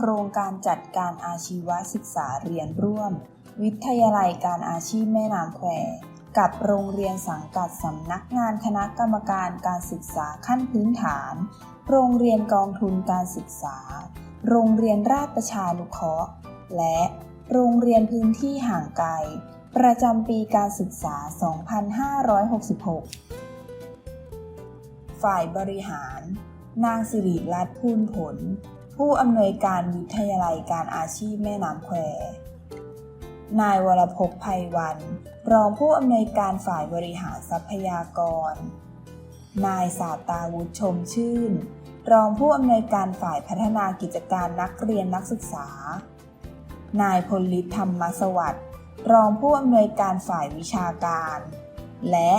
ครงการจัดการอาชีวศึกษาเรียนร่วม วิทยาลัยการอาชีพแม่น้ำแควกับโรงเรียนสังกัดสำนักงานคณะกรรมการการศึกษาขั้นพื้นฐาน โรงเรียนกองทุนการศึกษา โรงเรียนราชประชานุเคราะห์ และโรงเรียนพื้นที่ห่างไกล ประจำปีการศึกษา 2566 ฝ่ายบริหาร นางสิริรัตน์พูนผล ผู้อำนวยการวิทยาลัยการอาชีพแม่น้ำแคว นายวรภพไพวัน รองผู้อำนวยการฝ่ายบริหารทรัพยากร นายสาตาวุฒิชมชื่น รองผู้อำนวยการฝ่ายพัฒนากิจการนักเรียนนักศึกษา นายพลลิตธรรมสวัสดิ์ รองผู้อำนวยการฝ่ายวิชาการ และ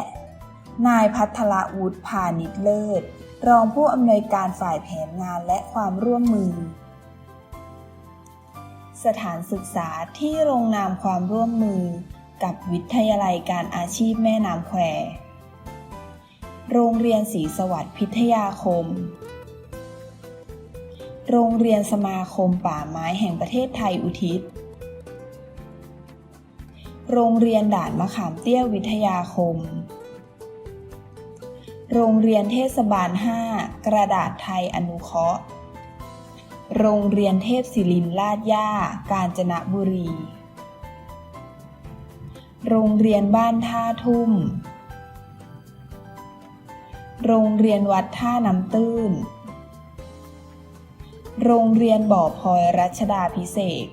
นายพัทรวุฒิพาณิชเลิศ รองผู้อำนวยการฝ่ายแผนงานและความร่วมมือ สถานศึกษาที่ลงนามความร่วมมือ กับวิทยาลัยการอาชีพแม่น้ำแคว โรงเรียนศรีสวัสดิ์พิทยาคม โรงเรียนสมาคมป่าไม้แห่งประเทศไทยอุทิศ โรงเรียนด่านมะขามเตี้ยวิทยาคม โรงเรียนเทศบาล 5 กระดาษไทยอนุเคราะห์ โรงเรียนเทพศิรินลาดย่า กาญจนบุรี โรงเรียนบ้านท่าทุ่ม โรงเรียนวัดท่าน้ำตื้น โรงเรียนบ่อพลอยรัชดาพิเศษ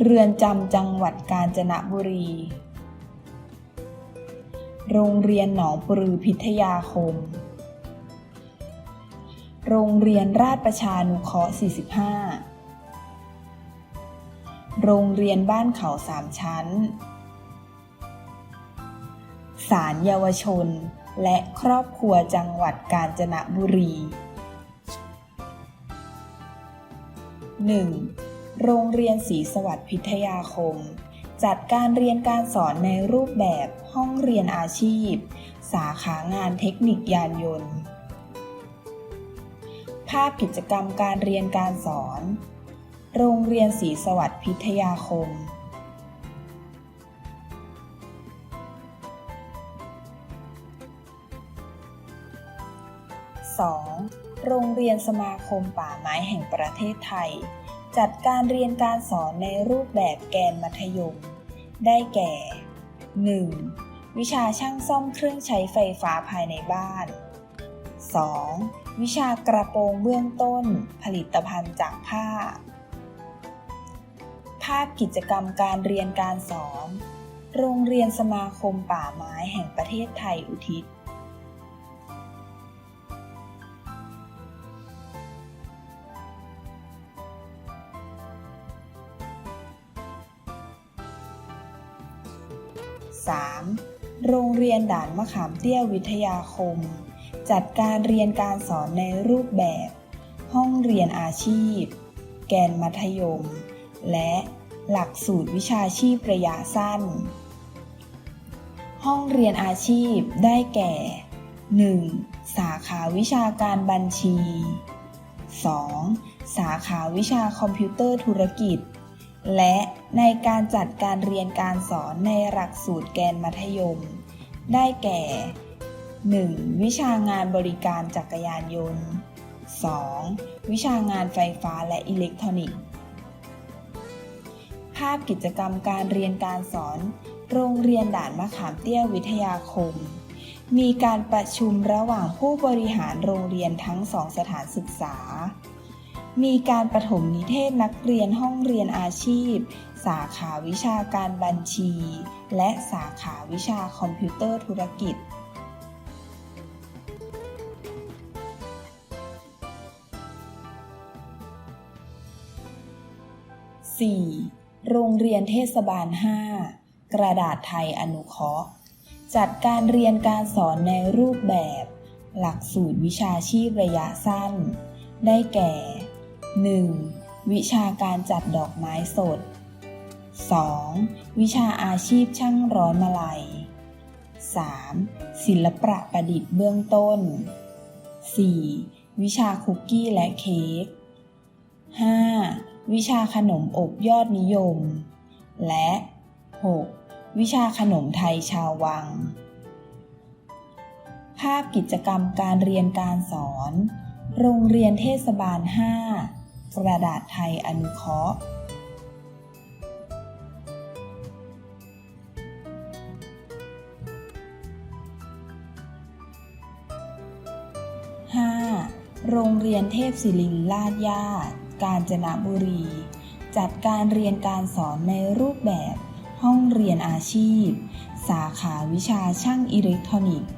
เรือนจำจังหวัดกาญจนบุรี โรงเรียนหนองปลือพิทยาคม โรงเรียนราชประชานุเคราะห์ 45 โรงเรียนบ้านเขาสามชั้น ศาลเยาวชน และครอบครัวจังหวัดกาญจนบุรี 1. โรงเรียนศรีสวัสดิ์พิทยาคม จัดการเรียนการสอนในรูปแบบห้องเรียนอาชีพ สาขางานเทคนิคยานยนต์ ภาพกิจกรรมการเรียนการสอน โรงเรียนศรีสวัสดิ์พิทยาคม 2. โรงเรียนสมาคมป่าไม้แห่งประเทศไทย จัดการเรียนการสอนในรูปแบบแกนมัธยม ได้แก่ 1. วิชาช่างซ่อมเครื่องใช้ไฟฟ้าภายในบ้าน 2. วิชากระโปรงเบื้องต้น ผลิตภัณฑ์จากผ้า ภาพกิจกรรมการเรียนการสอน โรงเรียนสมาคมป่าไม้แห่งประเทศไทยอุทิศ 3. โรงเรียนด่านมะขามเตี้ยวิทยาคม จัดการเรียนการสอนในรูปแบบ ห้องเรียนอาชีพ แกนมัธยม และหลักสูตรวิชาชีพระยะสั้น ห้องเรียนอาชีพได้แก่ 1. สาขาวิชาการบัญชี 2. สาขาวิชาคอมพิวเตอร์ธุรกิจ และในการจัดการเรียนการสอนในหลักสูตรแกนมัธยม ได้แก่ 1. วิชางานบริการจักรยานยนต์ 2. วิชางานไฟฟ้าและอิเล็กทรอนิกส์ ภาพกิจกรรมการเรียนการสอน โรงเรียนด่านมะขามเตี้ยวิทยาคม มีการประชุมระหว่างผู้บริหารโรงเรียนทั้งสองสถานศึกษา มีการประถมนิเทศนักเรียนห้องเรียนอาชีพ สาขาวิชาการบัญชี และสาขาวิชาคอมพิวเตอร์ธุรกิจ 4. โรงเรียนเทศบาล 5 กระดาษไทยอนุเคราะห์ จัดการเรียนการสอนในรูปแบบ หลักสูตรวิชาชีพระยะสั้น ได้แก่ 1. วิชาการจัดดอกไม้สด 2. วิชาอาชีพช่างร้อยมาลัย 3. ศิลปะประดิษฐ์เบื้องต้น 4. วิชาคุกกี้และเค้ก 5. วิชาขนมอบยอดนิยม และ 6. วิชาขนมไทยชาววัง ภาพกิจกรรมการเรียนการสอน โรงเรียนเทศบาล 5 กระดาษไทยอนุเคราะห์ 5. โรงเรียนเทพศิรินลาดย่ากาญจนบุรี จัดการเรียนการสอนในรูปแบบ ห้องเรียนอาชีพ สาขาวิชาช่างอิเล็กทรอนิกส์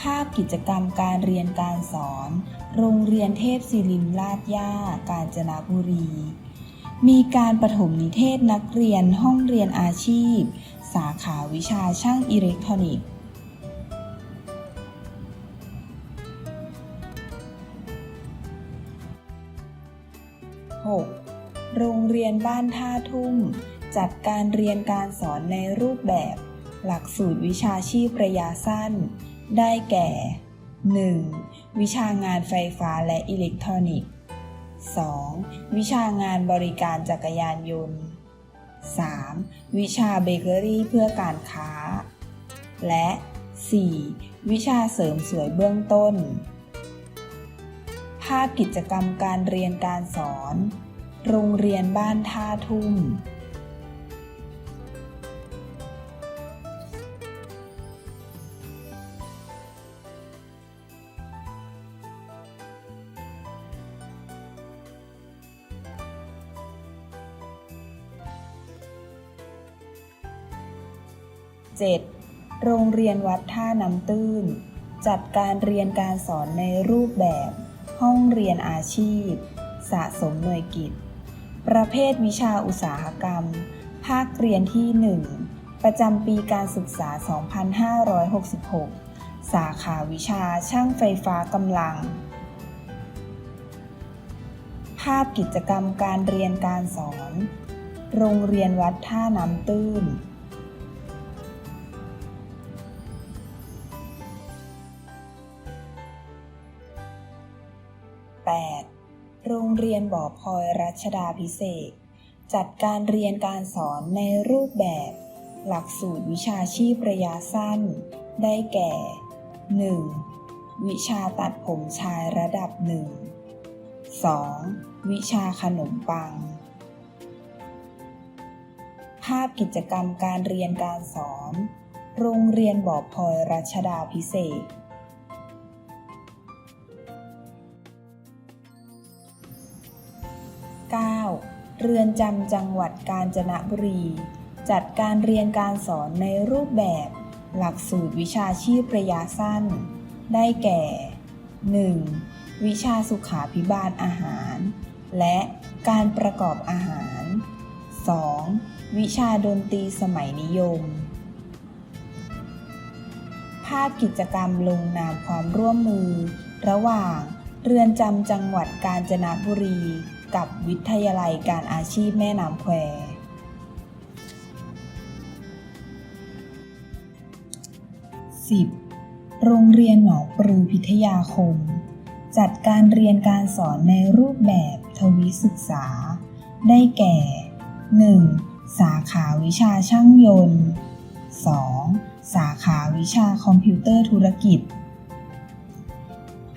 ภาพกิจกรรมการเรียนการสอน โรงเรียนเทพศิรินลาดย่ากาญจนบุรี มีการประถมนิเทศนักเรียนห้องเรียนอาชีพ สาขาวิชาช่างอิเล็กทรอนิกส์ 6. โรงเรียนบ้านท่าทุ่ม จัดการเรียนการสอนในรูปแบบ หลักสูตรวิชาชีพระยะสั้น ได้แก่ 1. วิชางานไฟฟ้าและอิเล็กทรอนิกส์ 2. วิชางานบริการจักรยานยนต์ 3. วิชาเบเกอรี่เพื่อการค้า และ 4. วิชาเสริมสวยเบื้องต้น ภาพกิจกรรมการเรียนการสอน โรงเรียนบ้านท่าทุ่ม 7. โรงเรียนวัดท่าน้ำตื้น จัดการเรียนการสอนในรูปแบบ ห้องเรียนอาชีพ สะสมหน่วยกิจ ประเภทวิชาอุตสาหกรรม ภาคเรียนที่ 1 ประจำปีการศึกษา 2566 สาขาวิชาช่างไฟฟ้ากำลัง ภาพกิจกรรมการเรียนการสอน โรงเรียนวัดท่าน้ำตื้น โรงเรียนบ่อพลอยรัชดาพิเศษ จัดการเรียนการสอนในรูปแบบ หลักสูตรวิชาชีพระยะสั้น ได้แก่ 1. วิชาตัดผมชายระดับ1 2. วิชาขนมปัง ภาพกิจกรรมการเรียนการสอน โรงเรียนบ่อพลอยรัชดาพิเศษ เรือนจำจังหวัดกาญจนบุรี จัดการเรียนการสอนในรูปแบบ หลักสูตรวิชาชีพระยะสั้น ได้แก่ 1. วิชาสุขาพิบาลอาหาร และการประกอบอาหาร 2. วิชาดนตรีสมัยนิยม ภาพกิจกรรมลงนามความร่วมมือ ระหว่าง เรือนจำจังหวัดกาญจนบุรี กับวิทยาลัยการอาชีพแม่น้ำแคว 10. โรงเรียนหนองปลือพิทยาคม จัดการเรียนการสอนในรูปแบบทวิศึกษา ได้แก่ 1. สาขาวิชาช่างยนต์ 2. สาขาวิชาคอมพิวเตอร์ธุรกิจ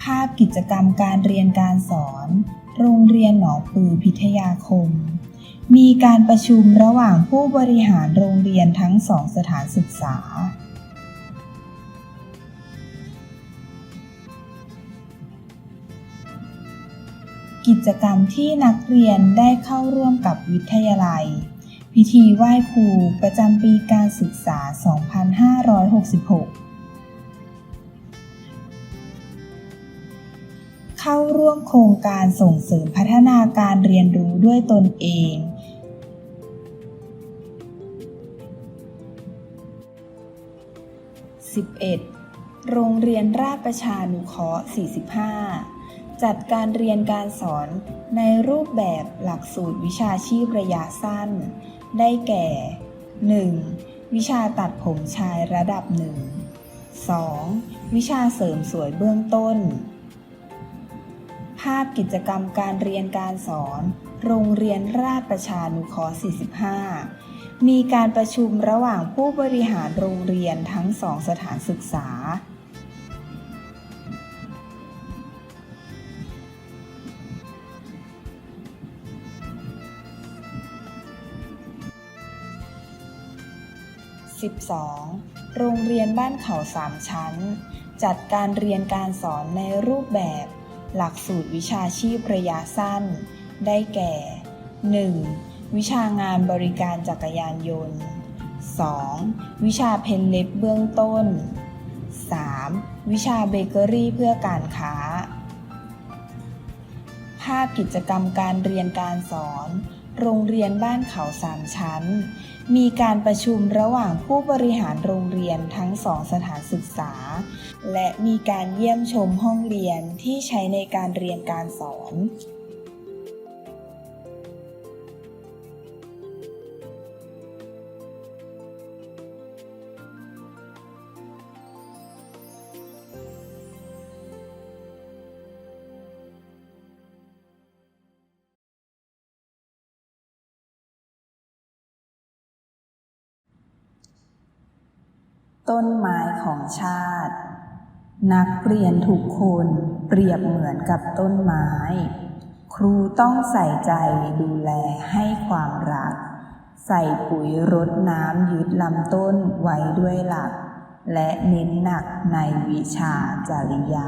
ภาพกิจกรรมการเรียนการสอน โรงเรียนหนองปือพิทยาคม มีการประชุมระหว่างผู้บริหารโรงเรียนทั้งสองสถานศึกษา กิจกรรมที่นักเรียนได้เข้าร่วมกับวิทยาลัย พิธีไหว้ครูประจำปีการศึกษา 2566 เข้าร่วมโครงการส่งเสริมพัฒนาการเรียนรู้ด้วยตนเอง 11. โรงเรียนราชประชานุเคราะห์ 45 จัดการเรียนการสอนในรูปแบบหลักสูตรวิชาชีพระยะสั้น ได้แก่ 1. วิชาตัดผมชายระดับ 1 2. วิชาเสริมสวยเบื้องต้นาพกิจกรรมการเรียนการสอน โรงเรียนราชประชานุเคราะห์ 45 มีการประชุมระหว่างผู้บริหารโรงเรียนทั้งสองสถานศึกษา 12. โรงเรียนบ้านเขาสามชั้น จัดการเรียนการสอนในรูปแบบ หลักสูตรวิชาชีพระยะสั้น ได้แก่ 1. วิชางานบริการจักรยานยนต์ 2. วิชาเพนเล็บเบื้องต้น 3. วิชาเบเกอรี่เพื่อการค้า ภาพกิจกรรมการเรียนการสอน โรงเรียนบ้านเขาสามชั้น มีการประชุมระหว่างผู้บริหารโรงเรียนทั้งสองสถานศึกษา และมีการเยี่ยมชมห้องเรียนที่ใช้ในการเรียนการสอน ต้นไม้ของชาติ นักเรียนทุกคนเปรียบเหมือนกับต้นไม้ ครูต้องใส่ใจดูแลให้ความรัก ใส่ปุ๋ยรดน้ำยึดลำต้นไว้ด้วยหลัก และเน้นหนักในวิชาจริยา